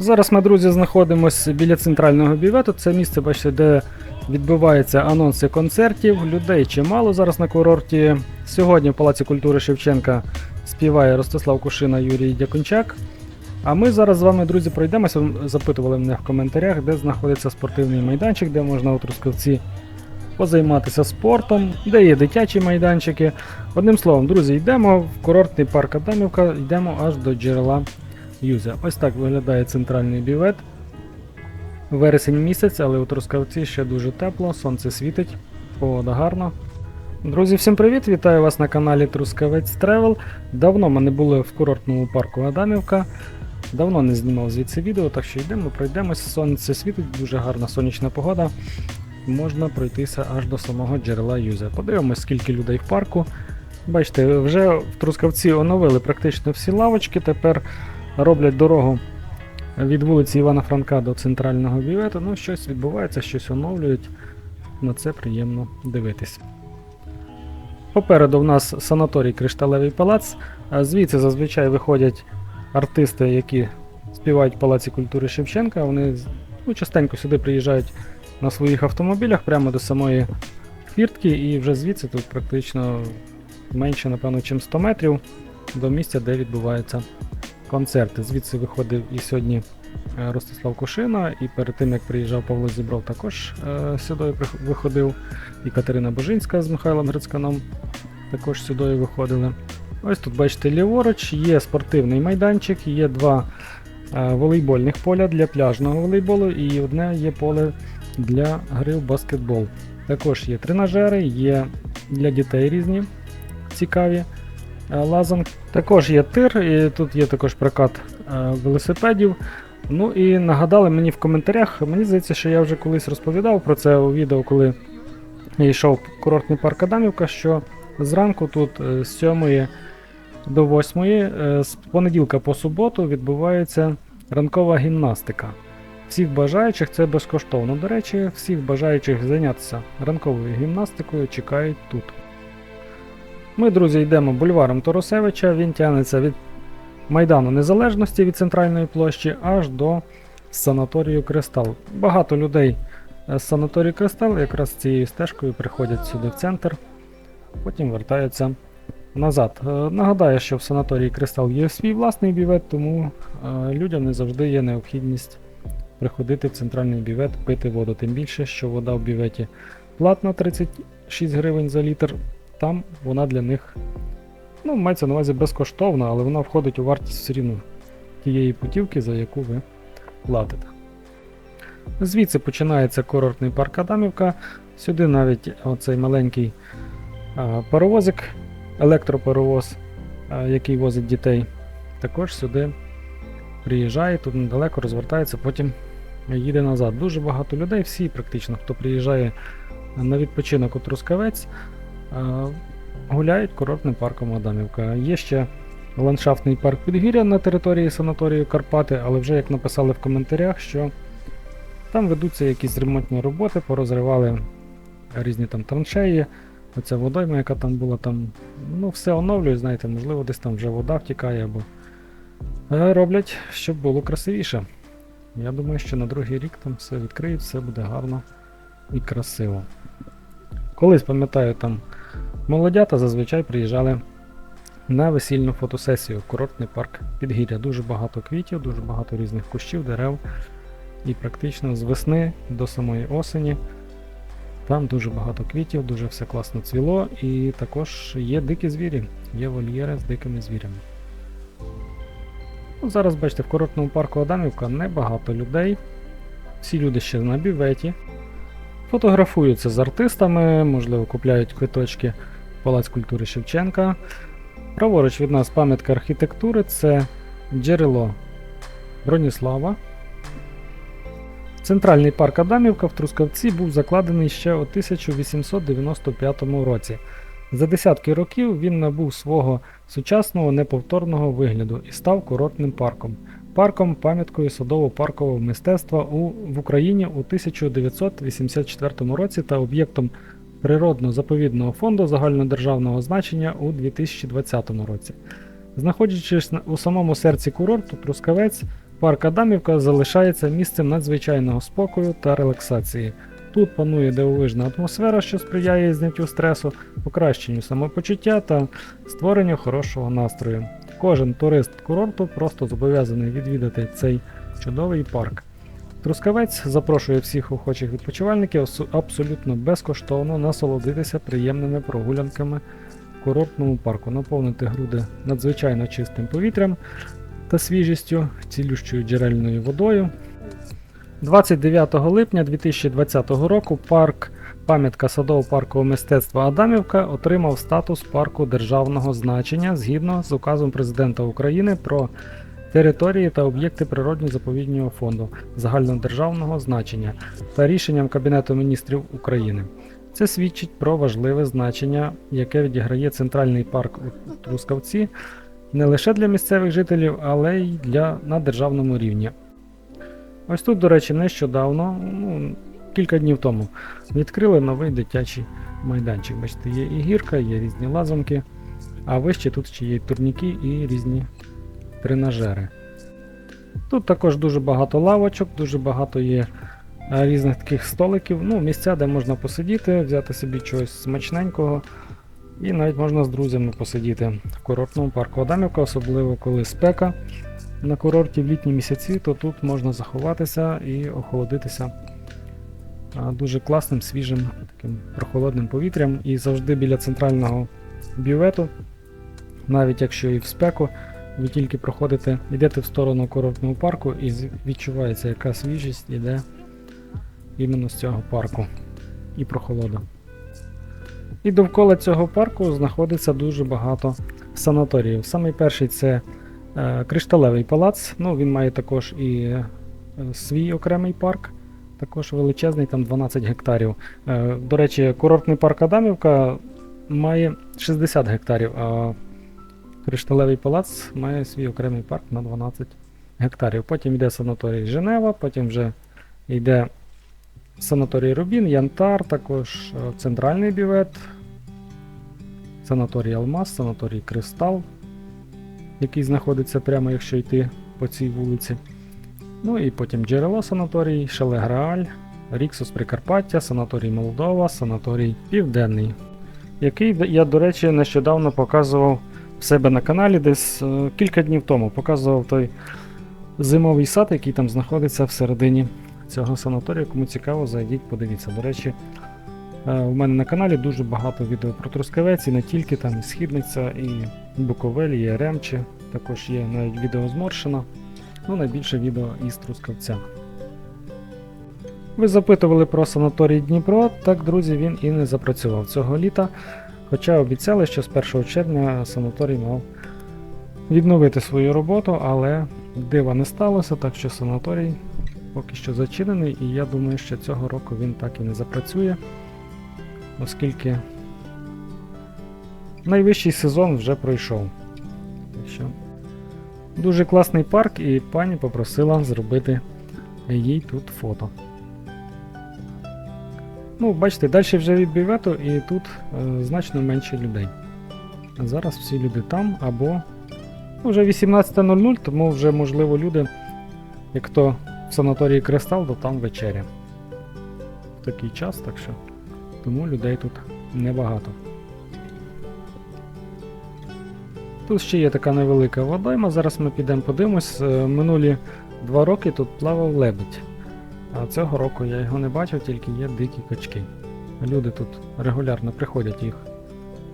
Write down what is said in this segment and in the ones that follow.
Зараз ми, друзі, знаходимося біля центрального бювету. Це місце, бачите, де відбуваються анонси концертів. Людей чимало зараз на курорті. Сьогодні в Палаці культури Шевченка співає Ростислав Кушина, Юрій Дякончак. А ми зараз з вами, друзі, пройдемося. Запитували мене в коментарях, де знаходиться спортивний майданчик, де можна у Трускавці позайматися спортом, де є дитячі майданчики. Одним словом, друзі, йдемо в курортний парк Адамівка, йдемо аж до джерела Юзя. Ось так виглядає центральний бювет. Вересень місяць, але у Трускавці ще дуже тепло, сонце світить, погода гарна. Друзі, всім привіт! Вітаю вас на каналі Трускавець Тревел. Давно ми не були в курортному парку Адамівка. Давно не знімав звідси відео, так що йдемо, пройдемось. Сонце світить, дуже гарна сонячна погода. Можна пройтися аж до самого джерела Юзя. Подивимось, скільки людей в парку. Бачите, вже в Трускавці оновили практично всі лавочки. Тепер роблять дорогу від вулиці Івана Франка до центрального бювету. Ну, щось відбувається, щось оновлюють. На це приємно дивитись. Попереду в нас санаторій Кришталевий палац. Звідси зазвичай виходять артисти, які співають в Палаці культури Шевченка. Вони ну, частенько сюди приїжджають на своїх автомобілях прямо до самої фіртки, і вже звідси тут практично менше, напевно, чим 100 метрів до місця, де відбуваються концерти. Звідси виходив і сьогодні е, Ростислав Кушина, і перед тим як приїжджав Павло Зібров, також е, сюди виходив. І Катерина Божинська з Михайлом Грицьканом також сюди виходили. Ось тут, бачите, ліворуч є спортивний майданчик, є два е, волейбольних поля для пляжного волейболу і одне є поле для гри в баскетбол. Також є тренажери, є для дітей різні цікаві е, лазанки. Також є тир, і тут є також прокат е, велосипедів. Ну і нагадали мені в коментарях, мені здається, що я вже колись розповідав про це у відео, коли йшов курортний парк Адамівка, що зранку тут е, з 7 до 8, е, з понеділка по суботу відбувається ранкова гімнастика. Всіх бажаючих це безкоштовно. До речі, всіх бажаючих зайнятися ранковою гімнастикою чекають тут. Ми, друзі, йдемо бульваром Торосевича. Він тягнеться від Майдану Незалежності від центральної площі аж до санаторію Кристал. Багато людей е, з санаторію Кристал якраз цією стежкою приходять сюди в центр, потім вертаються назад. Е, Нагадаю, що в санаторії Кристал є свій власний бювет, тому е, людям не завжди є необхідність приходити в центральний бювет, пити воду. Тим більше, що вода в бюветі платна 36 гривень за літр. Там вона для них, ну, мається на увазі безкоштовна, але вона входить у вартість все рівно тієї путівки, за яку ви платите. Звідси починається курортний парк Адамівка. Сюди навіть оцей маленький паровозик, електропаровоз, який возить дітей, також сюди приїжджає, тут недалеко розвертається, потім їде назад. Дуже багато людей, всі практично, хто приїжджає на відпочинок у Трускавець, гуляють курортним парком Адамівка. Є ще ландшафтний парк Підгір'я на території санаторію Карпати, але вже як написали в коментарях, що там ведуться якісь ремонтні роботи, порозривали різні там траншеї. Оця водойма, яка там була, там ну все оновлюють, знаєте, можливо, десь там вже вода втікає або Е, роблять, щоб було красивіше. Я думаю, що на другий рік там все відкриють, все буде гарно і красиво. Колись, пам'ятаю, там молодята зазвичай приїжджали на весільну фотосесію в курортний парк Підгір'я. Дуже багато квітів, дуже багато різних кущів, дерев. І практично з весни до самої осені там дуже багато квітів, дуже все класно цвіло, і також є дикі звірі, є вольєри з дикими звірями. Ну, зараз бачите, в курортному парку Адамівка небагато людей. Всі люди ще на бюветі. Фотографуються з артистами, можливо, купляють квиточки Палац культури Шевченка. Праворуч від нас пам'ятка архітектури це джерело Броніслава. Центральний парк Адамівка в Трускавці був закладений ще у 1895 році. За десятки років він набув свого сучасного неповторного вигляду і став курортним парком. Парком пам'яткою садово-паркового мистецтва у, в Україні у 1984 році та об'єктом природно-заповідного фонду загальнодержавного значення у 2020 році. Знаходячись у самому серці курорту, Трускавець Парк Адамівка залишається місцем надзвичайного спокою та релаксації. Тут панує дивовижна атмосфера, що сприяє зняттю стресу, покращенню самопочуття та створенню хорошого настрою. Кожен турист курорту просто зобов'язаний відвідати цей чудовий парк. Трускавець запрошує всіх охочих відпочивальників абсолютно безкоштовно насолодитися приємними прогулянками в курортному парку, наповнити груди надзвичайно чистим повітрям та свіжістю, цілющою джерельною водою. 29 липня 2020 року парк пам'ятка садово-паркового мистецтва Адамівка отримав статус парку державного значення згідно з указом президента України про території та об'єкти природньо-заповіднього фонду загальнодержавного значення та рішенням Кабінету міністрів України. Це свідчить про важливе значення, яке відіграє центральний парк у Трускавці не лише для місцевих жителів, але й для на державному рівні. Ось тут, до речі, нещодавно, ну, кілька днів тому, відкрили новий дитячий майданчик. Бачите, є і гірка, є різні лазанки, а вище тут ще є турніки і різні тренажери. Тут також дуже багато лавочок, дуже багато є е, різних таких столиків, ну, місця, де можна посидіти, взяти собі чогось смачненького. І навіть можна з друзями посидіти в курортному парку Адамівка, особливо коли спека на курорті в літні місяці, то тут можна заховатися і охолодитися дуже класним, свіжим, таким прохолодним повітрям. І завжди біля центрального бювету, навіть якщо і в спеку, ви тільки проходите, йдете в сторону курортного парку і відчувається, яка свіжість іде іменно з цього парку і прохолода. І довкола цього парку знаходиться дуже багато санаторіїв. Самий перший це е, Кришталевий палац. Ну, він має також і е, свій окремий парк, також величезний, там 12 гектарів. Е, до речі, курортний парк Адамівка має 60 гектарів, а Кришталевий палац має свій окремий парк на 12 гектарів. Потім йде санаторій Женева, потім вже йде санаторій Рубін, Янтар, також е, центральний бювет, санаторій Алмаз, санаторій Кристал, який знаходиться прямо, якщо йти по цій вулиці. Ну і потім джерело санаторій, Шеле Грааль, Ріксус Прикарпаття, санаторій Молдова, санаторій Південний, який я, до речі, нещодавно показував в себе на каналі десь е, кілька днів тому. Показував той зимовий сад, який там знаходиться всередині цього санаторію. Кому цікаво, зайдіть, подивіться. До речі, е, у мене на каналі дуже багато відео про Трускавець, і не тільки там і Східниця, і Буковель, і Яремче. Також є навіть відео з Моршина. Ну, найбільше відео із Трускавця. Ви запитували про санаторій Дніпро. Так, друзі, він і не запрацював цього літа. Хоча обіцяли, що з 1 червня санаторій мав відновити свою роботу, але дива не сталося, так що санаторій поки що зачинений, і я думаю, що цього року він так і не запрацює, оскільки найвищий сезон вже пройшов. Так що Дуже класний парк, і пані попросила зробити їй тут фото. Ну, бачите, далі вже від бювету і тут е, значно менше людей. А зараз всі люди там або ну, вже 18.00, тому вже можливо люди, як хто в санаторії Кристал, то там вечеря. В такий час, так що тому людей тут небагато. Тут ще є така невелика водойма. Зараз ми підемо подивимось. Е, Минулі два роки тут плавав лебедь. А цього року я його не бачив, тільки є дикі качки. Люди тут регулярно приходять їх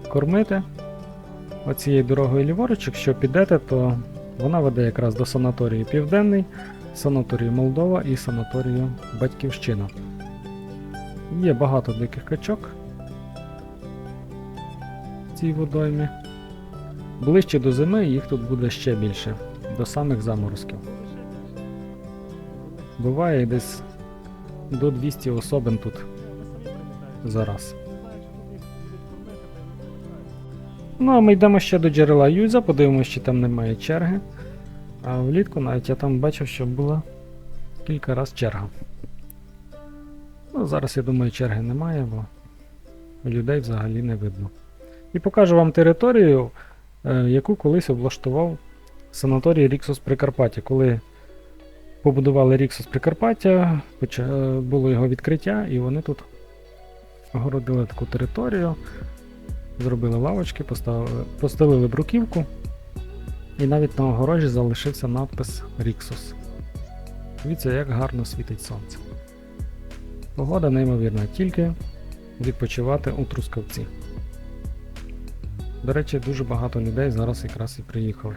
кормити. Оцією дорогою ліворуч, якщо підете, то вона веде якраз до санаторію Південний, санаторію Молдова і санаторію Батьківщина. Є багато диких качок в цій водоймі. Ближче до зими їх тут буде ще більше, до самих заморозків. Буває десь до 200 особин тут зараз. Ну, а ми йдемо ще до джерела Юза, подивимося, чи там немає черги. А влітку навіть я там бачив, що була кілька раз черга. Ну, зараз я думаю, черги немає, бо людей взагалі не видно. І покажу вам територію, е, яку колись облаштував санаторій Ріксус Прикарпаття, коли побудували Ріксус Прикарпаття, е, було його відкриття, і вони тут огородили таку територію, зробили лавочки, поставили, поставили бруківку, і навіть на огорожі залишився надпис Ріксус. Дивіться, як гарно світить сонце. Погода неймовірна, тільки відпочивати у Трускавці. До речі, дуже багато людей зараз якраз і приїхали.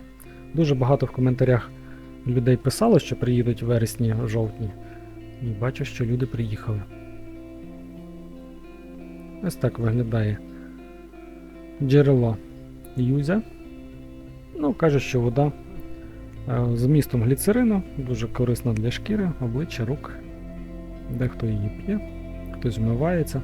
Дуже багато в коментарях людей писало, що приїдуть вересні, жовтні. І бачу, що люди приїхали. Ось так виглядає джерело Юзя. Ну, каже, що вода е, з містом гліцерину, дуже корисна для шкіри, обличчя, рук. Дехто її п'є, хтось вмивається.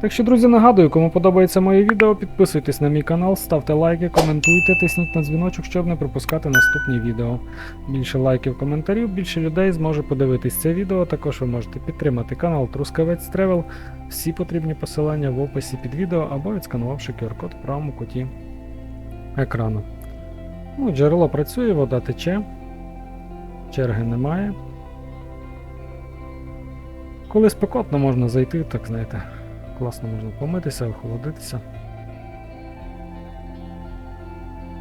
Так що, друзі, нагадую, кому подобається моє відео, підписуйтесь на мій канал, ставте лайки, коментуйте, тисніть на дзвіночок, щоб не пропускати наступні відео. Більше лайків, коментарів, більше людей зможе подивитись це відео. Також ви можете підтримати канал Трускавець Тревел. Всі потрібні посилання в описі під відео або відсканувавши QR-код в правому куті екрану. Ну, джерело працює, вода тече, черги немає. Коли спекотно можна зайти, так знаєте, класно можна помитися, охолодитися.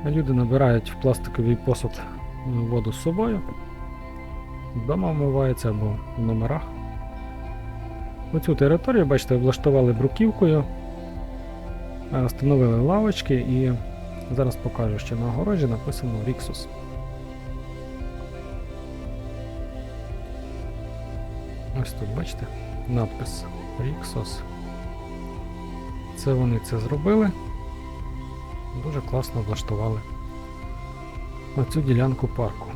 Люди набирають в пластиковий посуд воду з собою. Вдома вмиваються або в номерах. Оцю територію, бачите, облаштували бруківкою, е, встановили лавочки і зараз покажу, що на огорожі написано Ріксус. Ось тут, бачите, надпис Ріксос. Це вони це зробили. Дуже класно влаштували оцю ділянку парку.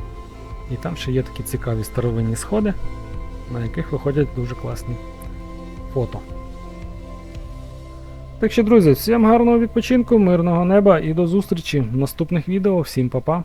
І там ще є такі цікаві старовинні сходи, на яких виходять дуже класні фото. Так що, друзі, всім гарного відпочинку, мирного неба і до зустрічі в наступних відео. Всім па-па!